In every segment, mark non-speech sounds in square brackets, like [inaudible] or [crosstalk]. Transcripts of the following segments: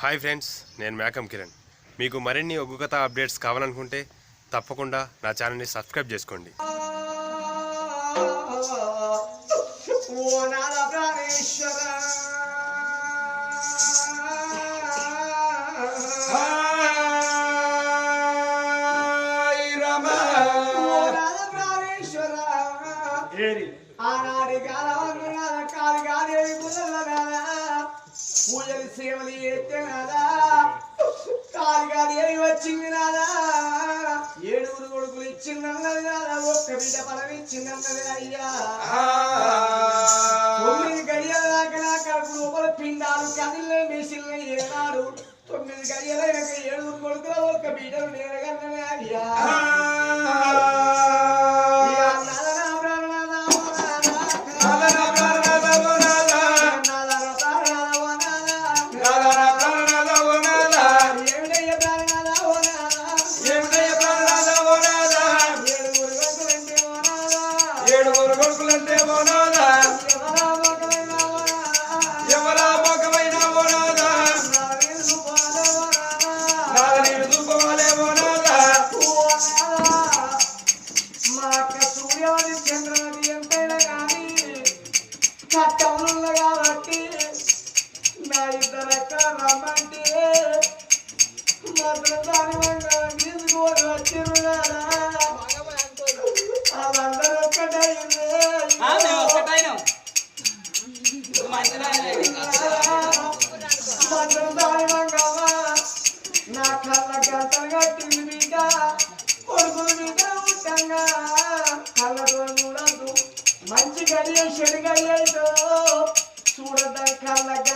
Hi friends నేను మేకం కిరణ్. మీకు మరిన్ని ఒగ్గు కథ అప్డేట్స్ కావాలనుకుంటే తప్పకుండా నా ఛానల్ని సబ్స్క్రైబ్ చేసుకోండి. ఓ సేవలు చేస్తే నాదా? కాదు కాదు వచ్చింది నాదా? ఏడుగురు కొడుకులు ఇచ్చిందన్నది నాదా? ఒక్క బిడ్డ పదవి ఇచ్చిందన్నది అయ్యా. తొమ్మిది గడియల దాకా నా కడుపు లోపల పిండాలు కదిలే మిషన్లు ఏనాడు. తొమ్మిది గడియల ఏడుగురు కొడుకుల ఒక్క బిడ్డలు నేరగన్నది అయ్యా. Surat dan kalajah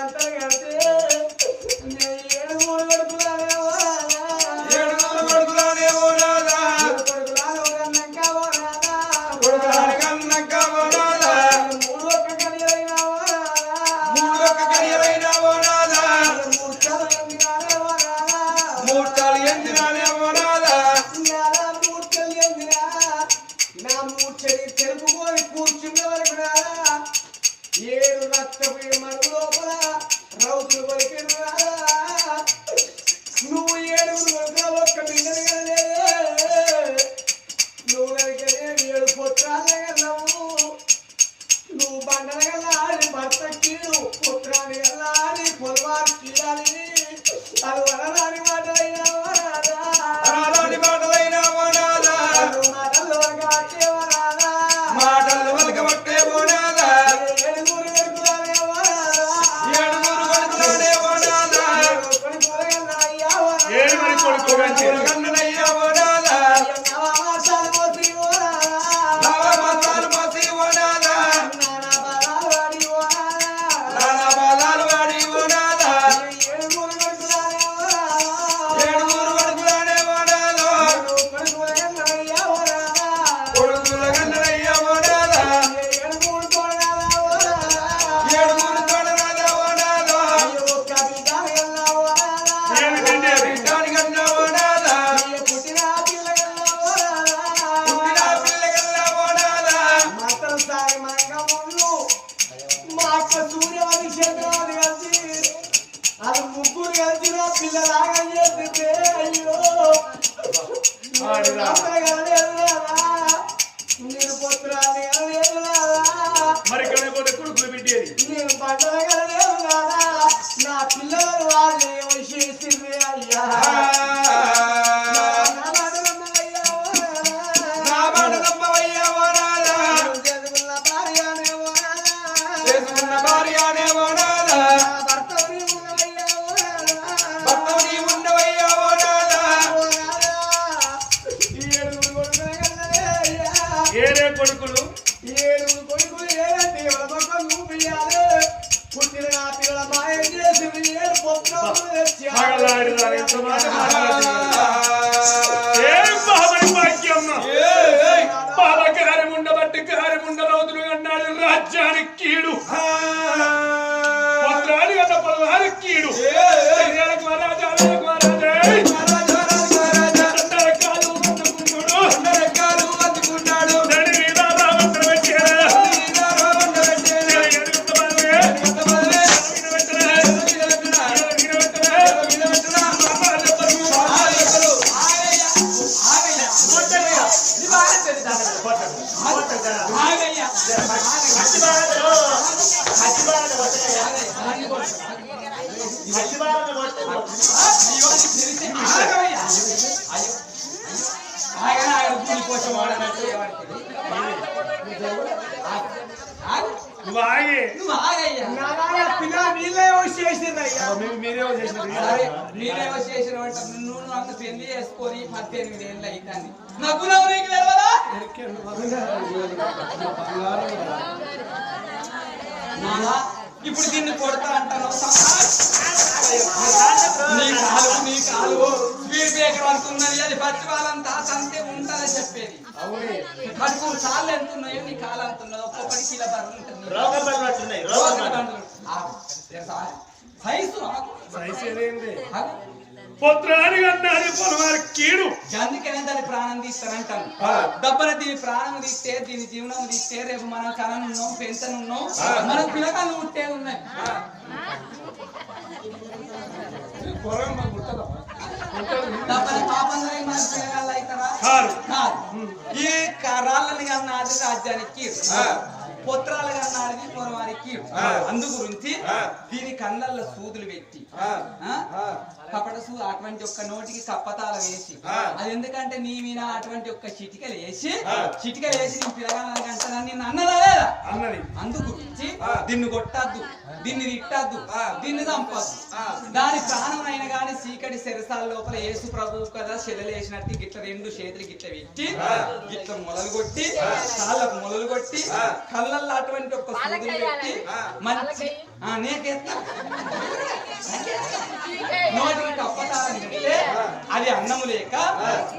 మగలాడిదారు ఎంత మాట ఏం బాబరి భాగ్యమ్మ బాబా కార్యముండ బట్టి కార్యముండ రౌతులు అన్నాడు రాజ్యానికి కీడు పత్రాలు కదా పదహారు కీడు రాజా ఆగయ్యా అయ్యో అది వాడనట్టు ఏమంటుంది నువ్వు ఆగి. నువ్వు ఆగయ్యా. నారాయణ పిల్ల నీళ్ళే వచ్చి చేసిందయ్యా మీరే చేసినారు నేనేమో చేసిన వంట నువ్వు నువ్వు అంత పెళ్ళి చేసుకొని పద్దెనిమిది ఏళ్ళు నవ్వు నీకు తెలియదా నానా, ఇప్పుడు దీన్ని కొడతా అంటాను నీ కాలు నీ కాలు. బ్రేకర్ అనుకున్నది అది పచ్చి వాళ్ళంతా అంతే ఉంటుందని చెప్పేది. పట్టుకుని సార్లు ఎంత ఉన్నాయో నీ కాలు ఎంత ఉన్నదో ఒక్కొక్కటి కిలో ఉంటుంది. బండ్లు. పుత్రానికి పొలవారి కీడు. అందుకనే దాని ప్రాణం తీస్తారంటాను దెబ్బన దీని ప్రాణం తీస్తే దీని జీవనం తీస్తే రేపు మనం కననున్నాం పెంచనున్నాం మనం పిల్లకాలు ఉంటే ఉన్నాయి దెబ్బన పాపంలో మన పిల్లగాళ్ళు అవుతారా కారు. కాదు. ఈ రాళ్ళని కన్నాది రాజ్యానికి పుత్రాలు కన్నాది పొరవారికి అందు గురించి దీని కళ్ళల్లో సూదులు పెట్టి ఆ? కపట సూ అటువంటి ఒక్క నోటికి కప్పతాల వేసి అది ఎందుకంటే నీ మీద అటువంటి ఒక్క చిటికలు వేసి చిటికలు వేసి నీ పిల్లగాలని కంటే నిన్ను అన్నదా లేదా? అన్నది. అందు గురించి దీన్ని కొట్టద్దు దీన్ని తిట్టద్దు దీన్ని చంపద్దు. దాని ప్రాణమైన గాని చీకటి శరసాల లోపల యేసు ప్రభువు కదా శిలలేసినట్టు గిట్ల రెండు చేతులు గిట్ల పెట్టి గిట్ల మొదలు కొట్టి కాళ్ళకు మొదలు కొట్టి కళ్ళల్లో అటువంటి ఒక సూదులు పెట్టి మంచి నీకెత్తా నోటికి పెడితే అది అన్నము లేక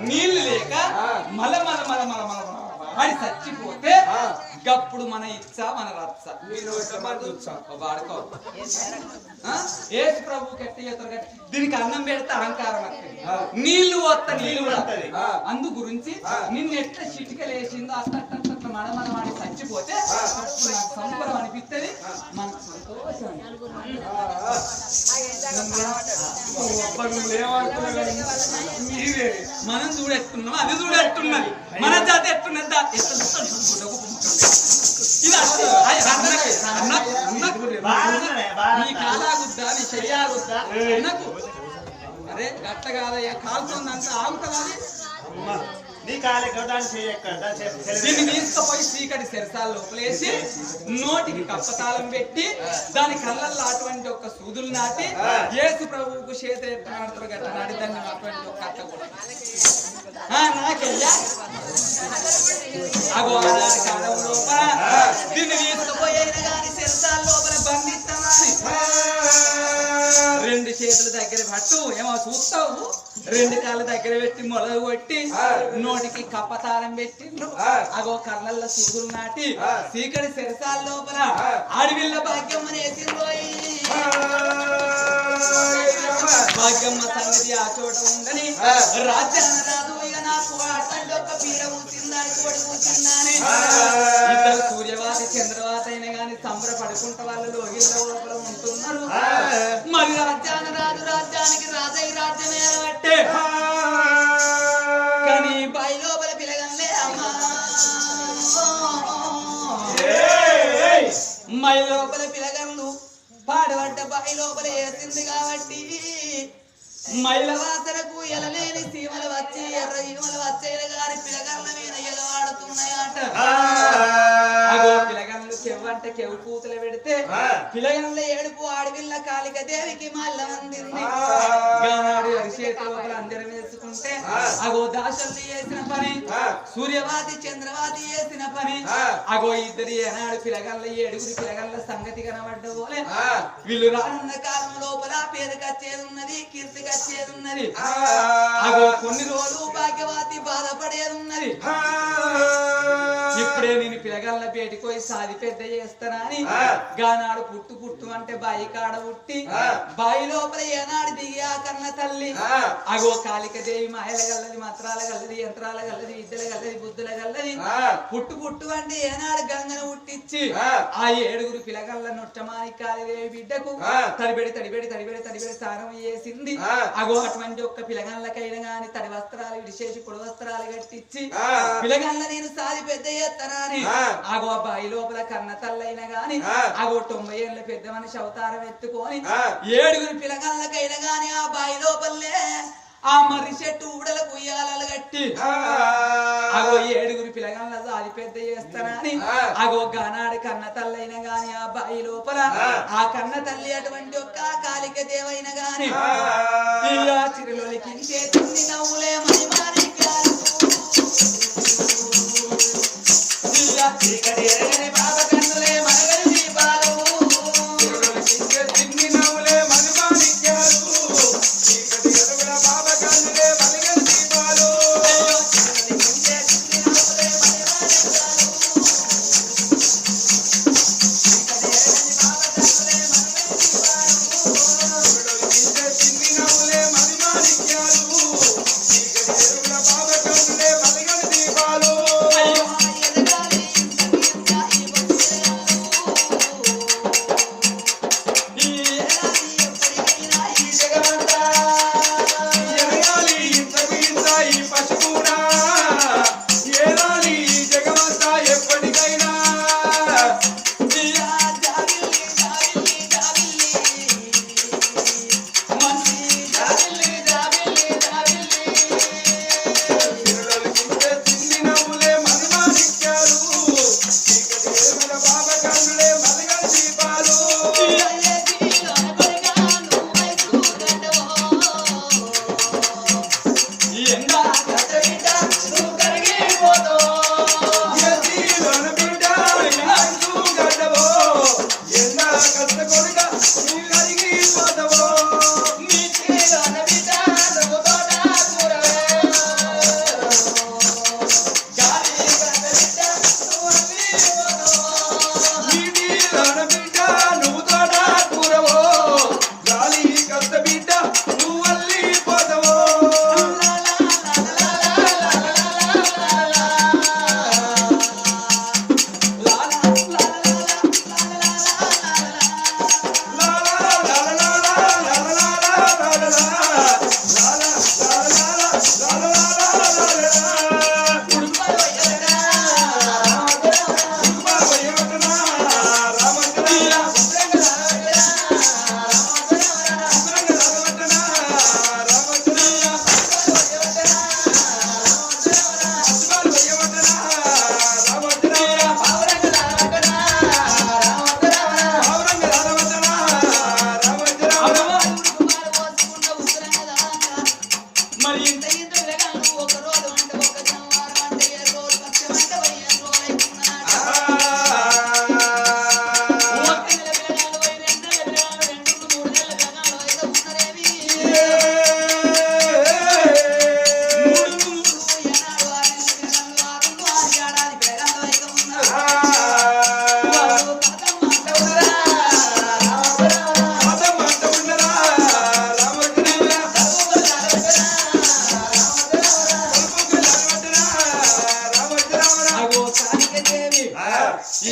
నీళ్ళు లేక మల మల మల మల మల వాడి చచ్చిపోతే గప్పుడు మన ఇచ్చ మన రచ్చ వాడుకో ఆ? యేసు ప్రభు కట్టి దీనికి అన్నం పెడితే అహంకారం వస్తుంది నీళ్ళు వస్త నీళ్ళు కూడా అందు గురించి నిన్ను ఎట్లా చిటికలేసిందో అట్లా వాడి చచ్చిపోతే అప్పుడు నాకు సంబరం అనిపిస్తుంది మనకు సంతోషం. మీరే. మనం చూడెట్టున్నాం అది చూడెట్టున్నది. మన జాతి ఎట్టున్నది? దా- ఎట్లా చూస్తాం? చూడు, ఒక ముక్క. ఇది అట్లా. అయ్ అన్నకు, అన్నకు, అన్నకు. నీ కాలాగుద్దా నీ చెయ్యాగుద్దా అన్నకు. అరే గట్ట కాదయ్యా కాలుతుందంత ఆగుతుంది దీన్ని తీసుకుపోయి చీకటి శరసాల లోపలేసి నోటికి కప్పతాళం పెట్టి దాని కళ్ళల్లో అటువంటి ఒక సూదులు నాటి యేసు ప్రభువుకు చేతి గట్ట నాటి దాన్ని అటువంటి ఒక కట్ట కూడా. అగో కాలం లోపల దీన్ని తీసుకుపోయిన గాని శరసాల లోపల బంధిస్తామని రెండు చేతుల దగ్గర పట్టు. ఏమో చూస్తావు? రెండు కాళ్ళ దగ్గర పెట్టి మొదలు కొట్టి నోటికి కప్పతారం పెట్టిండ్రు అగో కళ్ళల్లో సూదులు నాటి చీకటి శరసాల లోపల అడవిల్ల భాగ్యం అనేసిండ్రోయ్ భాగ్యమ్మ సంగతి ఆ చోట ఉందని రాజ్యాన రాదు నాకు అటువంటి ఒక్క పీడ కూర్చుందని కూర్చుందని ఇద్దరు సూర్యవాత చంద్రవాత అయినా గాని సంబరపడుకుంట వాళ్ళు లోగిళ్ళ లోపల ఉంటున్నారు. కానీ పై లోపల పిలగంలే అమ్మా. మై లోపల పిలగన్లు పాడబడ్డ పై లోపల వేసింది కాబట్టి మైల వాసనకు ఎలలేని సీమలు వచ్చి ఎర్ర ఈమలు వచ్చేది గారి పిలగన్ల మీద ఎగవాడుతున్నాయట. అగో కెవ్వంట కెవ్వు పూతలు పెడితే పిలగన్ల ఏడుపు ఆడవిల్ల కాలిక దేవికి మల్ల అందింది అందరం వేసుకుంటే అగో దాసల్ని చేసిన పని సూర్యవాది చంద్రవాది చేసిన పని అగో ఇద్దరు ఏనాడు పిలగల్ల ఏడుగురి పిలగల్ల సంగతి కనబడ్డ పోలే వీళ్ళు రానున్న కాలం లోపల పేరు కచ్చేది ఉన్నది కీర్తి కచ్చేది ఉన్నది అగో కొన్ని రోజులు భాగ్యవాతి బాధపడేది ఉన్నది ఇప్పుడే నేను పిలగల్ల పేటికి పోయి సాది పెద్ద చేస్తానా అని గానాడు పుట్టు పుట్టు అంటే బాయి కాడ పుట్టి బాయి లోపల ఏనాడు దిగి ఆ కన్న తల్లి అగో కాళిక దేవి మాయల గల్లది మంత్రాల గల్లది యంత్రాల గల్లది విద్యల గల్లది బుద్ధుల గల్లది. పుట్టు పుట్టు అంటే ఏనాడు గంగను పుట్టించి ఆ. ఏడుగురు పిలగల్ల నొట్టమాని కాళిదేవి బిడ్డకు తడిబెడి తడిబెడి తడిబెడి తడిబెడి స్నానం చేసింది. అగో అటువంటి ఒక్క పిలగల్లకైనా గాని తడి వస్త్రాలు విడిచేసి పొడి వస్త్రాలు కట్టించి పిలగల్ల నేను సాది పెద్ద చేస్తానని ఆ. అగో బాయి లోపల కన్న తల్లైన గాని ఆ. అగో తొంభై ఏళ్ళ పెద్ద మనిషి అవతారం ఎత్తుకొని. ఏడుగురు పిల్లగాళ్ళకైనా గాని ఆ బాయి లోపలే ఆ మర్రి చెట్టు ఊడలకు ఉయ్యాలలు కట్టి అగో ఏడుగురు పిల్లగాళ్ళ అది పెద్ద చేస్తానని. అగో గానాడు కన్న తల్లైన గాని ఆ బాయి లోపల ఆ. కన్న తల్లి అటువంటి ఒక్క కాలిక దేవైన గాని చిరులోకి నవ్వులే మణి.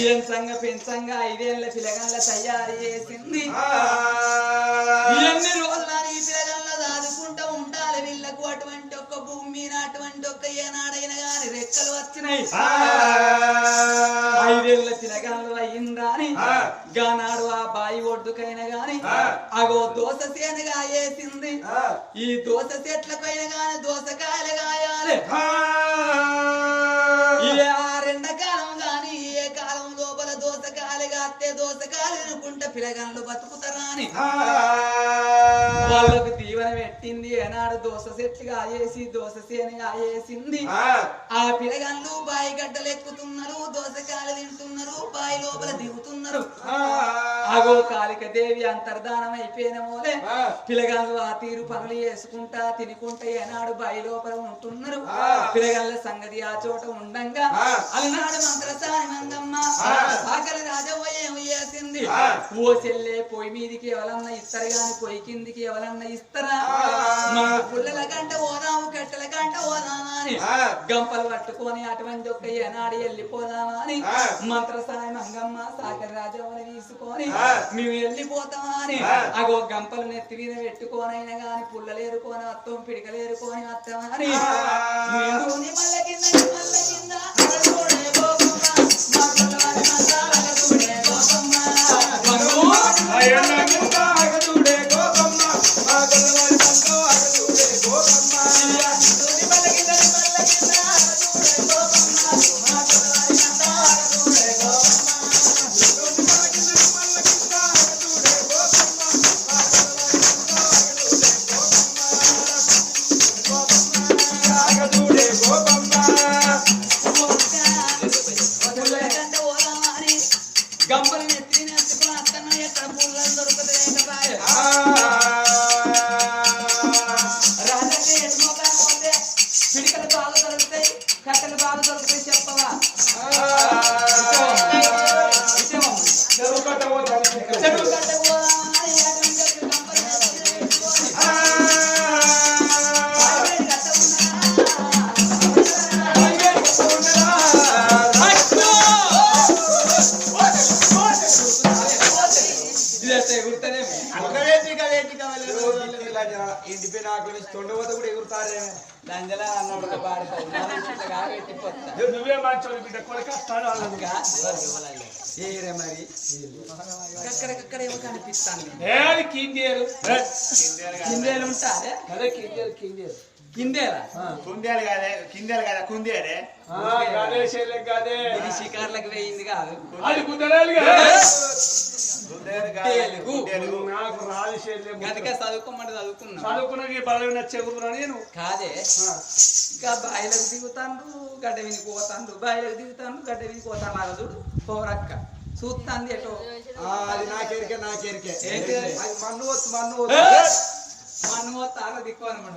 ఏం సంగ పెంచంగా ఐదేళ్ళ పిల్లగాళ్ళ తయారు చేసింది ఎన్ని రోజులని పిల్లగాళ్ళ దాదుకుంటూ ఉండాలి వీళ్ళకు అటువంటి ఒక్క భూమి మీద అటువంటి ఒక్క ఏనాడైనా గాని రెక్కలు వచ్చినాయి ఐదేళ్ళ పిల్లగాళ్ళు అయ్యిందా అని ఆ. గానాడు ఆ బాయి ఒడ్డుకైనా గాని ఆ. అగో దోస సేనుగా వేసింది ఈ దోస చెట్లకైనా గాని దోసకాయలు కాయాలి ఏ ఆరెండకాలం గాని ఏ కాలం లోపల దోసకాయలు కాస్తే దోసకాయలు అనుకుంటే పిల్లగాళ్ళు బతుకుతారా అని. వాళ్ళకు దీవెన పెట్టింది ఏనాడు దోస చెట్లుగా వేసి దోస సేనుగా వేసింది ఆ పిల్లగాళ్ళు బాయి గడ్డలు ఎక్కుతున్నారు దోసకాయలు తింటున్నారు బాయి లోపల దిగుతున్నారు అగో కాళిక దేవి అంతర్ధానం అయిపోయిన మోలే ఆ. పిల్లగాళ్ళు ఆ తీరు పనులు చేసుకుంటా తినుకుంటా ఏనాడు బాయి లోపల ఉంటున్నారు. పిల్లగాళ్ళ సంగతి ఆ చోట ఉండంగా. అలనాడు మంత్రసాని మంగమ్మ ఆ. సాకలి రాజవ్వ ఏం చేసింది ఆ. ఓ చెల్లె పొయ్యి మీదికి ఎవరన్నా ఇస్తారు గాని పొయ్యి కిందికి ఎవరన్నా ఇస్తారా అని. గంపలు పట్టుకొని అటువంటి ఒక ఏనాడు వెళ్ళిపోదామా అని. మంత్ర సాయం అంగమ్మ సాగర్ రాజావుని తీసుకొని మేము వెళ్ళిపోతామా అని. అగో గంపలు నెత్తి మీద పెట్టుకోనైనా గాని పుల్లలు ఏరుకొని అత్తం పిడికలు ఏరుకొని అత్తమా అని. కింద కింద. ఇంటిపై నాకు తొండవత కూడా ఎగురుతారే లంజలా అన్నాడు. నువ్వే బిడ్డ ఏరే మరి? కనిపిస్తాను. కిందేరు? ఉంటారే అదే కిందేరు కిందేరు. కిందేలా కుందేలు కాదే కిందేలు కదా ఇది షికార్లకు వేయింది కాదు. అది కుదరాలిగా కుందేలు కాదే. కుందేలు. గదికే చదువుకోమంటే చదువుకున్నా. చదువుకున్న బలం నచ్చేకుతున్నా నేను కాదే. ఇంకా బాయిలకు దిగుతాండు గడ్డ విని పోతాండు బాయిలకు దిగుతాండు గడ్డ విని పోతాను లాగా చూడు. పోరక్క. చూస్తాంది ఎటో. అది నాకెరికే నాకెరికే? అది మన్ను వత్తు మన్ను వత్తు మనం పోతారో దిక్కు అనమాట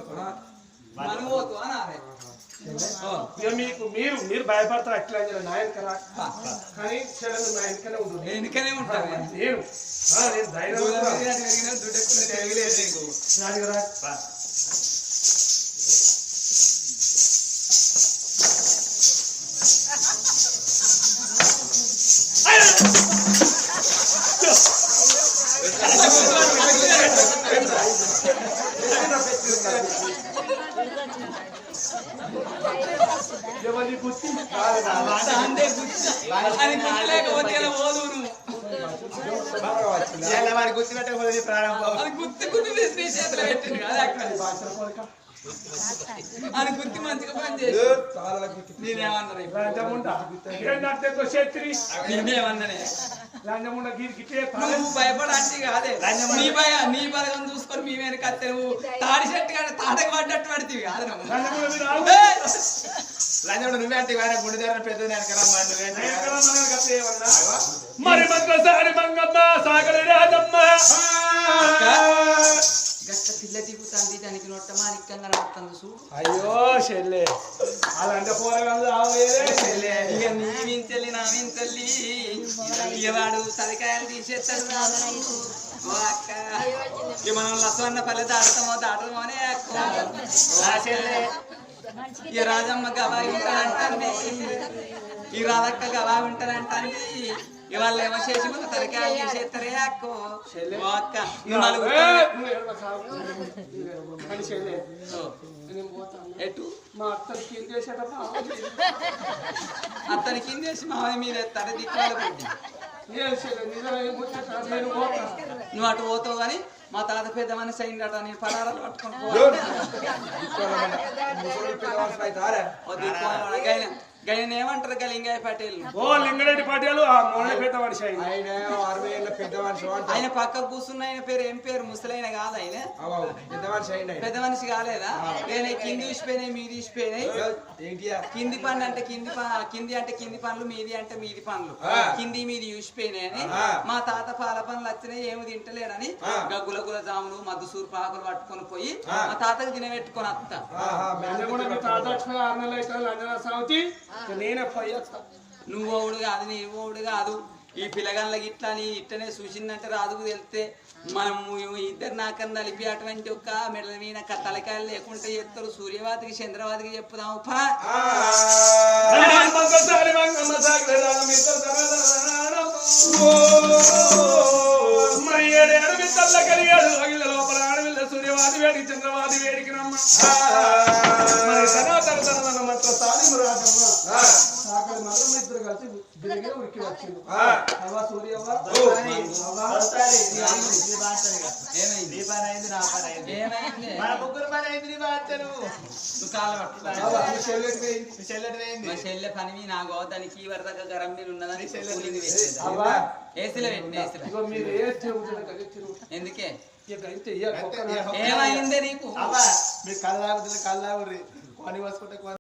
మనం పోతు అని మీకు మీరు మీరు భయపడతారు అట్లా నాయన కదా కానీ చెల్లెలు నా వెనకనే ఉంటుంది. ఎందుకనే ఉంటారు. నేను. ఆ, నేను ధైర్యం రాజు రా. [laughs] ఎవరి గుర్తి గుర్తు పెట్టకపోతే ప్రారంభం. అది గుర్తు గుర్తు చేతులు పెట్టింది అది గుర్తు మంచిగా పని చేసి నువ్వు భయపడంటే కాదే. నీ భయ నీ బలగం చూసుకొని మీ వెనక నువ్వు తాడి చెట్టు కానీ తాటకు పడ్డట్టు పడితే కాదు! లంచం నువ్వే అంటే వాడే గుండె దగ్గర ఏమన్నా? మరి మంగమ్మ సాగరి రాజమ్మ. గట్ట పిల్ల దిగుతుంది దానికి నొట్టమా నిక్కంగా నడుతుంది చూడు. అయ్యో చెల్లె. అలాంటి పోరగాళ్ళు ఆవేరే చెల్లె ఇక నీ వించెల్లి నా వించెల్లి తల్లి వాడు తలకాయలు తీసేస్తాడు ఇక మనం లసవన్న పల్లె దాడతామో దాటమో అనే ఈ రాజమ్మ గవా ఉంటానంటుంది ఈ రాధక్క గవా ఉంటానంటుంది ఇవాళ ఏమో చేసి మన తలకాయలు తీసేస్తారే అక్క. అక్క ఎటు? మా అత్తకి ఏం చేసేటప్పుడు అతని కింద వేసి మామయ్య మీద నేను పోతా. నువ్వు అటు పోతావు కానీ మా తాత పెద్ద మనిషి అయిందట నేను పలారాలు పట్టుకొని గైన ఏమంటారు గలింగాయ పటేల్? ఓ లింగరెడ్డి పటేలు ఆ మోహన్ పెద్ద మనిషి అయింది ఆయన అరవై ఏళ్ళ పెద్ద మనిషి ఆయన పక్క కూర్చున్న ఆయన పేరు ఏం పేరు? ముసలైన కాదు ఆయన. పెద్ద మనిషి ఆయన పెద్ద మనిషి కాలేదా? నేను కింది తీసిపోయినాయి మీది తీసిపోయినాయి ఏంటియా కింది పనులు అంటే కింది ప- కింది అంటే కింది పనులు మీది అంటే మీది పనులు ఆ. కింది మీది చూసిపోయినాయి అని. మా తాత పాల పనులు వచ్చినాయి ఏమి తింటలేడని. గగ్గుల గుల జాములు మద్దు సూర్పు ఆకులు పట్టుకొని పోయి ఆ. మా తాతకు తినబెట్టుకొని అత్త నేనే నువ్వు ఓవుడు కాదు నీ ఓవుడు కాదు. ఈ పిల్లగాళ్ళకి ఇట్లా నీ ఇట్టనే చూసిందంటే రాదుకు తెలితే మనం ఇద్దరు నాకన్నా నలిపి అటువంటి ఒక్క మెడల మీద తలకాయలు లేకుండా చెప్తారు సూర్యవాతికి చంద్రవాతికి చెప్పుదాం పా మంగళసారి మంగమ్మ సాగరి రాజమ్మ ఇద్దరు తరదరాడం. మరి ఏడేడు మిత్తల్ల కలిగాడు అగిల లోపల ఆడవిల్ల సూర్యవాది వేడికి చంద్రవాది వేడికి రమ్మ మరి మంత్ర ఇద్దరు కలిసి తిరిగి ఉరికి వచ్చింది అవ్వ సూర్యవ్వ ఏమైంది ఏమైంది ముగ్గురు పని అయింది నీ చెల్లె పని మీ నాగో దానికి ఈ వరదక గరం ఉన్నదని ఏసీలో పెట్టిన మీరు కలిసి ఎందుకే? ఏమైందే నీకు? అవ్వ మీ కళ్ళు కళ్ళు కొని పోసుకుంటే కొని